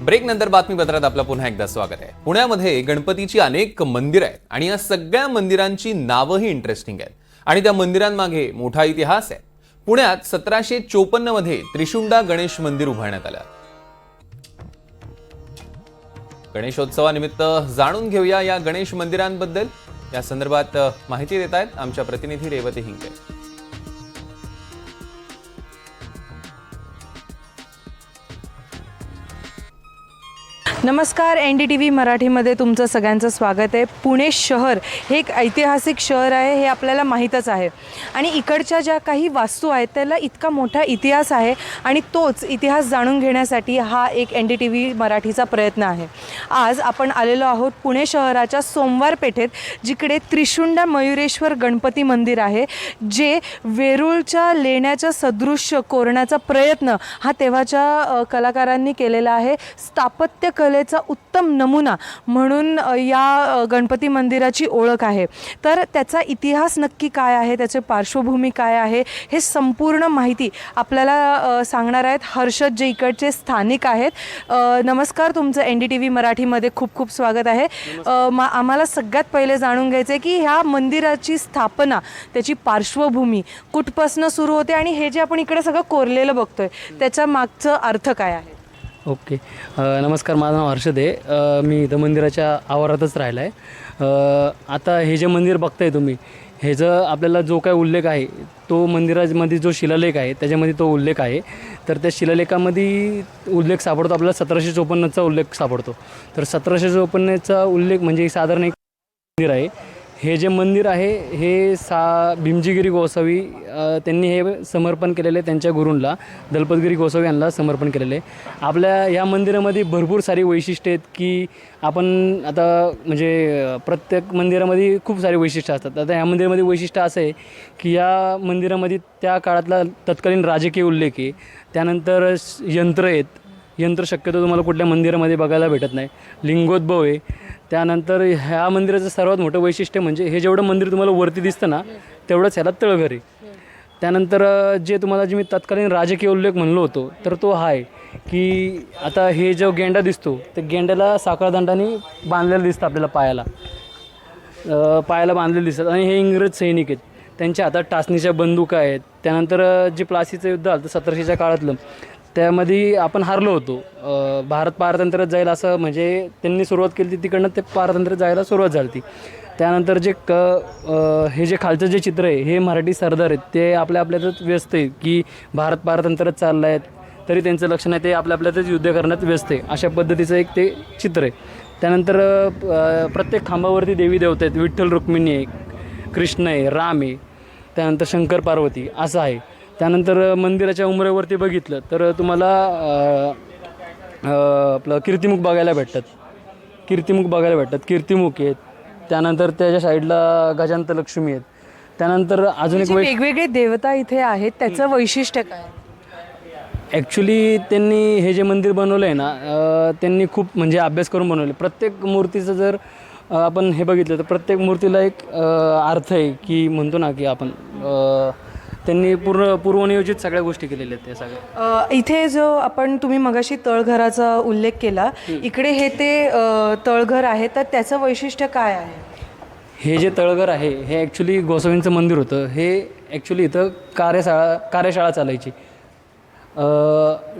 Break नंतर बातमीपत्रात आपलं पुन्हा एकदा स्वागत आहे. पुण्यामध्ये गणपतीची अनेक मंदिरं आहेत आणि या सगळ्या मंदिरांची नावंही इंटरेस्टिंग आहेत. आणि त्या मंदिरांमागे मोठा इतिहास आहे. पुण्यात सतराशे चोपन्नमध्ये त्रिशुंडा गणेश मंदिर उभारण्यात आलं. गणेशोत्सवानिमित्त जाणून घेऊया या गणेश मंदिरांबद्दल. या संदर्भात माहिती देत आहेत आमच्या प्रतिनिधी रेवती हिंगे नमस्कार एन डी टी व्ही मराठीमध्ये तुमचं सगळ्यांचं स्वागत आहे. पुणे शहर हे एक ऐतिहासिक शहर आहे हे आपल्याला माहीतच आहे. आणि इकडच्या ज्या काही वास्तू आहेत त्याला इतका मोठा इतिहास आहे आणि तोच इतिहास जाणून घेण्यासाठी हा एक एन डी टी व्ही मराठीचा प्रयत्न आहे. आज आपण आलेलो आहोत पुणे शहराच्या सोमवार पेठेत जिकडे त्रिशुंडा मयुरेश्वर गणपती मंदिर आहे जे वेरूळच्या लेण्याच्या सदृश्य कोरण्याचा प्रयत्न हा तेव्हाच्या कलाकारांनी केलेला आहे. स्थापत्य कलेचा उत्तम नमुना म्हणून या गणपती मंदिराची ओळख आहे. तर त्याचा इतिहास नक्की काय आहे? त्याचे पार्श्वभूमी काय आहे? हे संपूर्ण माहिती आपल्याला सांगणार आहेत हर्षद जे इकडचे स्थानिक आहेत. नमस्कार तुमचं एन डी टी व्ही मराठीमध्ये खूप खूप स्वागत आहे. मा आम्हाला सगळ्यात पहिले जाणून घ्यायचं आहे की ह्या मंदिराची स्थापना त्याची पार्श्वभूमी कुठपासनं सुरू होते? आणि हे जे आपण इकडे सगळं कोरलेलं बघतोय त्याच्या मागचं अर्थ काय आहे? ओके. अ, नमस्कार माझं नाव हर्षद. आहे अ, मी इथं मंदिराच्या आवारातच राहिला आहे आता हे जे मंदिर बघताय तुम्ही ह्याचं आपल्याला जो काय उल्लेख आहे तो मंदिरामध्ये जो शिलालेख आहे त्याच्यामध्ये तो उल्लेख आहे. तर त्या शिलालेखामध्ये उल्लेख सापडतो आपल्याला सतराशे चोपन्नचा उल्लेख सापडतो. तर सतराशे चोपन्नचा उल्लेख म्हणजे साधारण एक मंदिर आहे. हे जे मंदिर आहे हे सा भीमजीगिरी गोसावी त्यांनी हे समर्पण केलेलं आहे त्यांच्या गुरूंला दलपतगिरी गोसावी यांना समर्पण केलेलं. आहे आपल्या या मंदिरामध्ये भरपूर सारी वैशिष्ट्य आहेत की आपण आता म्हणजे प्रत्येक मंदिरामध्ये खूप सारे वैशिष्ट्य असतात. आता या मंदिरामध्ये वैशिष्ट्य असं आहे की या मंदिरामध्ये त्या काळातला तत्कालीन राजकीय उल्लेख आहे. त्यानंतर यंत्र आहेत. यंत्र शक्यतो तुम्हाला कुठल्या मंदिरामध्ये बघायला भेटत नाही. लिंगोद्भव आहे. त्यानंतर ह्या मंदिराचं सर्वात मोठं वैशिष्ट्य म्हणजे हे जेवढं मंदिर तुम्हाला वरती दिसतं ना तेवढंच ह्याला तळघर. आहे त्यानंतर जे तुम्हाला जे मी तत्कालीन राजकीय उल्लेख म्हणलो होतो तर तो हा आहे की आता हे जो गेंडा दिसतो त्या गेंड्याला साखळदंडाने बांधलेलं दिसतं आपल्याला पायाला. पायाला बांधलेलं दिसतात आणि हे इंग्रज सैनिक आहेत. त्यांच्या हातात टाचणीच्या बंदुका आहेत. त्यानंतर जे प्लासीचं युद्ध आलं सतराशेच्या काळातलं त्यामध्ये आपण हारलो होतो. भारत पारतंत्र्यात जाईल असं म्हणजे त्यांनी सुरुवात केली होती तिकडनं ते पारतंत्र्यात जायला सुरुवात झाली होती. त्यानंतर जे क हे जे खालचं जे चित्र आहे हे मराठी सरदार आहेत ते आपल्या आपल्यातच व्यस्त आहे की भारत पारतंत्र्यात चाललं आहेत तरी त्यांचं लक्ष नाही ते आपल्या आपल्यातच युद्ध करण्यात व्यस्त आहे. अशा पद्धतीचं एक ते चित्र आहे. त्यानंतर प्रत्येक खांबावरती देवी देवता आहेत. विठ्ठल रुक्मिणी आहे कृष्ण आहे राम आहे त्यानंतर शंकर पार्वती असं आहे. त्यानंतर मंदिराच्या उंबऱ्यावरती बघितलं तर तुम्हाला आपलं कीर्तिमुख बघायला भेटतात. कीर्तिमुख बघायला भेटतात. कीर्तिमुख आहेत. त्यानंतर त्याच्या साईडला गजांत लक्ष्मी आहेत. त्यानंतर अजून एक वेगवेगळे देवता इथे आहेत त्याचं वैशिष्ट्य काय? ॲक्च्युली त्यांनी हे जे मंदिर बनवलं आहे ना त्यांनी खूप म्हणजे अभ्यास करून बनवले. प्रत्येक मूर्तीचं जर आपण हे बघितलं तर प्रत्येक मूर्तीला एक अर्थ आहे की म्हणतो ना की आपण त्यांनी पूर्ण पूर्वनियोजित सगळ्या गोष्टी केलेल्या आहेत त्या सगळ्या. अ, इथे जो आपण तुम्ही मगाशी तळघराचा उल्लेख केला इकडे हे ते अ, तळघर आहे तर त्याचं वैशिष्ट्य काय आहे? हे जे तळघर आहे हे ॲक्च्युली गोसावींचं मंदिर होतं. हे ॲक्च्युली इथं कार्यशाळा कार्यशाळा चालायची. अ,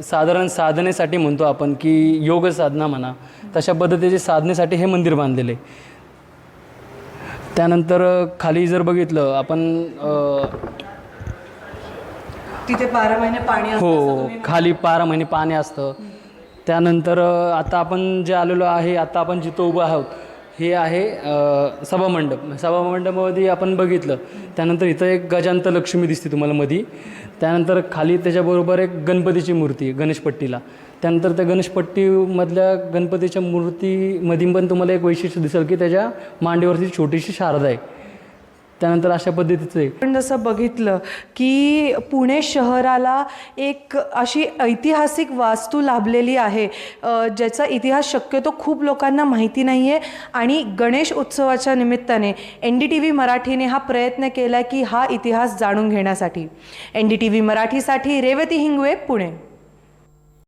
साधारण साधनेसाठी म्हणतो आपण की योग साधना म्हणा तशा पद्धतीचे साधनेसाठी हे मंदिर बांधलेलं आहे. त्यानंतर अ, खाली जर बघितलं आपण अ, तिथे बारा महिने पाणी असतं असं हो तुम्ही खाली बारा महिने पाणी असतं. त्यानंतर अ, आता आपण जे आलेलो आहे आता आपण जिथं उभं आहोत हे आहे अ, सभामंडप सभामंडपामध्ये आपण बघितलं त्यानंतर इथं एक गजांत लक्ष्मी दिसते तुम्हाला मधी. त्यानंतर खाली त्याच्याबरोबर एक गणपतीची मूर्ती आहे गणेशपट्टीला त्यानंतर त्या गणेशपट्टीमधल्या गणपतीच्या मूर्तीमध्ये पण तुम्हाला एक वैशिष्ट्य दिसेल की त्याच्या मांडीवरती छोटीशी शारदा आहे. त्यानंतर अशा पद्धतीचं आहे आपण जसं बघितलं की पुणे शहराला एक अशी ऐतिहासिक वास्तू लाभलेली आहे ज्याचा इतिहास शक्यतो खूप लोकांना माहिती नाही आहे आणि गणेश उत्सवाच्या निमित्ताने एन डी टी व्ही मराठीने हा प्रयत्न केला की हा इतिहास जाणून घेण्यासाठी. एन डी टी व्ही मराठीसाठी रेवती हिंगवे पुणे.